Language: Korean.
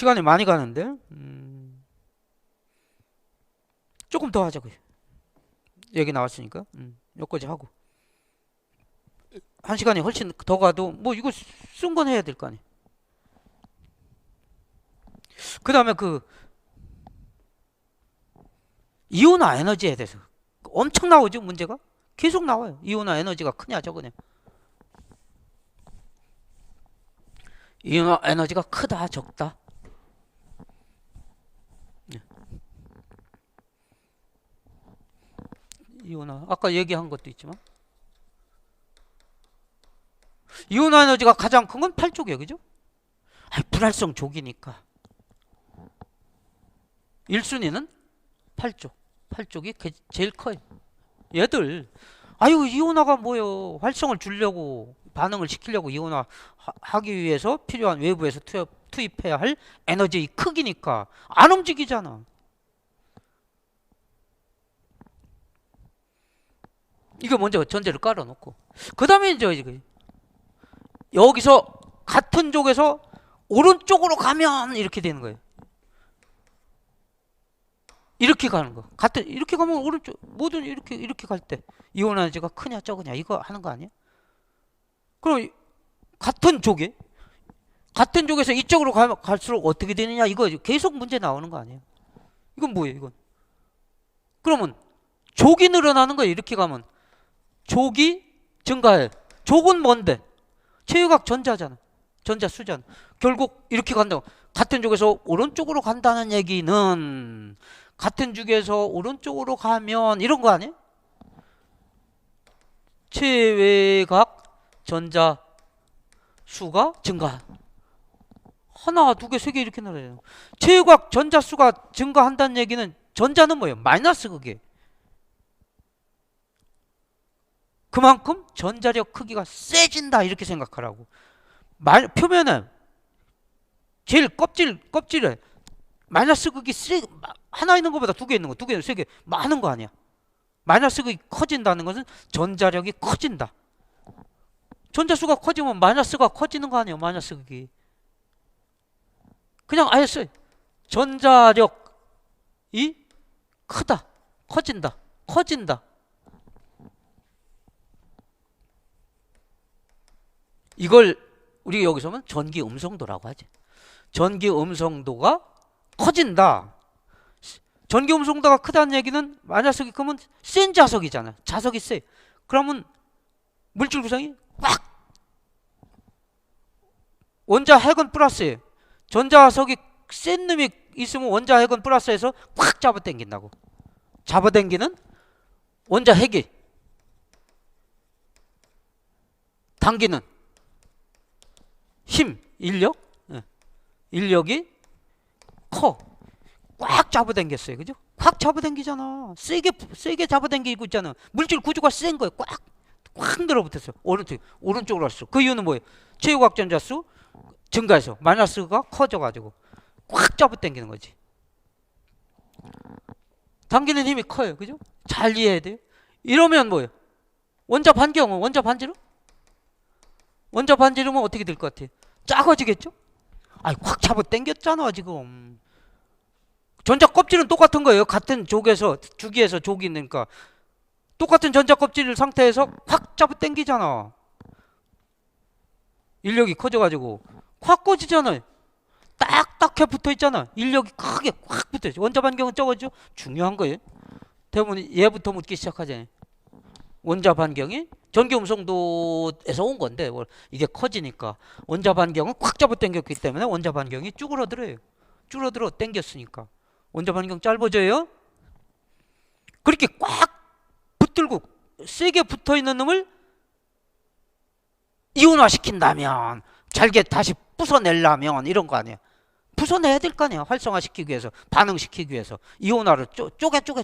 시간이 많이 가는데? 음, 조금 더 하자고요. 얘기 나왔으니까. 음, 여기까지 하고. 한 시간이 훨씬 더 가도 뭐 이거 쓴 건 해야 될 거 아니에요. 그 다음에 그 이온화 에너지에 대해서 엄청 나오죠 문제가? 계속 나와요. 이온화 에너지가 크냐 적으냐 이온화 에너지가 크다 적다 이온화 아까 얘기한 것도 있지만. 이온화 에너지가 가장 큰 건 8쪽이에요 그죠? 아이, 불활성 족이니까. 1순위는 8쪽. 8쪽이 그 제일 커요. 얘들 아유 이온화가 뭐요? 활성을 주려고 반응을 시키려고 이온화 하- 하기 위해서 필요한 외부에서 투입, 투입해야 할 에너지의 크기니까 안 움직이잖아 이거 먼저 전제를 깔아놓고 그 다음에 이제 이거 여기서 같은 쪽에서 오른쪽으로 가면 이렇게 되는 거예요 이렇게 가는 거 같은 이렇게 가면 오른쪽 모든 이렇게 이렇게 갈 때 이온 에너지가 크냐 적으냐 이거 하는 거 아니야? 그럼 이- 같은 쪽에 같은 쪽에서 이쪽으로 가, 갈수록 어떻게 되느냐 이거 계속 문제 나오는 거 아니에요? 이건 뭐예요 이건? 그러면 족이 늘어나는 거예요 이렇게 가면 족이 증가해 족은 뭔데? 체유각 전자잖아 전자 수잖아 결국 이렇게 간다고 같은 쪽에서 오른쪽으로 간다는 얘기는 같은 쪽에서 오른쪽으로 가면 이런 거 아니에요? 체외각 전자 수가 증가. 하나, 두 개, 세 개 이렇게 늘어요. 체외각 전자 수가 증가한다는 얘기는 전자는 뭐예요? 마이너스 그게. 그만큼 전자력 크기가 세진다 이렇게 생각하라고. 말 표면은 제일 껍질 껍질에 마이너스 극이 세, 하나 있는 것보다 두 개 있는 거, 두 개, 세 개 많은 거 아니야. 마이너스 극이 커진다는 것은 전자력이 커진다. 전자수가 커지면 마이너스가 커지는 거 아니에요, 마이너스 극이. 그냥 아예 써요. 전자력이 크다, 커진다, 커진다. 이걸 우리 여기서 하면 전기 음성도라고 하지. 전기 음성도가 커진다. 전기 음성도가 크다는 얘기는 마이너스기 크면 센 자석이잖아. 자석이 세. 그러면 물질 구성이 꽉 원자 핵은 플러스예요. 전자석이 센 놈이 있으면 원자 핵은 플러스해서 꽉 잡아당긴다고. 잡아당기는 원자 핵이 당기는 힘, 인력, 예. 인력이 커. 꽉 잡아당겼어요. 그죠? 꽉 잡아당기잖아. 세게, 세게 잡아당기고 있잖아. 물질 구조가 센 거예요. 꽉, 꽉 늘어붙었어요. 오른쪽, 오른쪽으로 왔어. 그 이유는 뭐예요? 체유각 전자 수 증가해서 마이너스가 커져가지고 꽉 잡아당기는 거지. 당기는 힘이 커요. 그죠? 잘 이해해야 돼요. 이러면 뭐예요? 원자 반경은 원자 반지름? 원자 반지름은 어떻게 될 것 같아요? 작아지겠죠? 아니 확 잡아 당겼잖아 지금. 전자 껍질은 똑같은 거예요. 같은 족에서 주기에서 족이 있으니까 똑같은 전자 껍질 상태에서 확 잡아 당기잖아. 인력이 커져가지고 확 꺼지잖아요. 딱딱해 붙어 있잖아. 인력이 크게 확 붙어 있죠. 원자 반경은 적어죠. 중요한 거예요. 대부분 얘부터 묻기 시작하잖아요. 원자 반경이 전기 음성도에서 온 건데 뭐 이게 커지니까 원자 반경은 꽉 잡아 당겼기 때문에 원자 반경이 쭈그러들어요. 쭈그러들어 당겼으니까 원자 반경 짧아져요. 그렇게 꽉 붙들고 세게 붙어 있는 놈을 이온화 시킨다면 잘게 다시 부숴내려면 이런 거 아니에요. 부숴내야 될 거 아니에요. 활성화시키기 위해서 반응시키기 위해서 이온화를 쪼, 쪼개 쪼개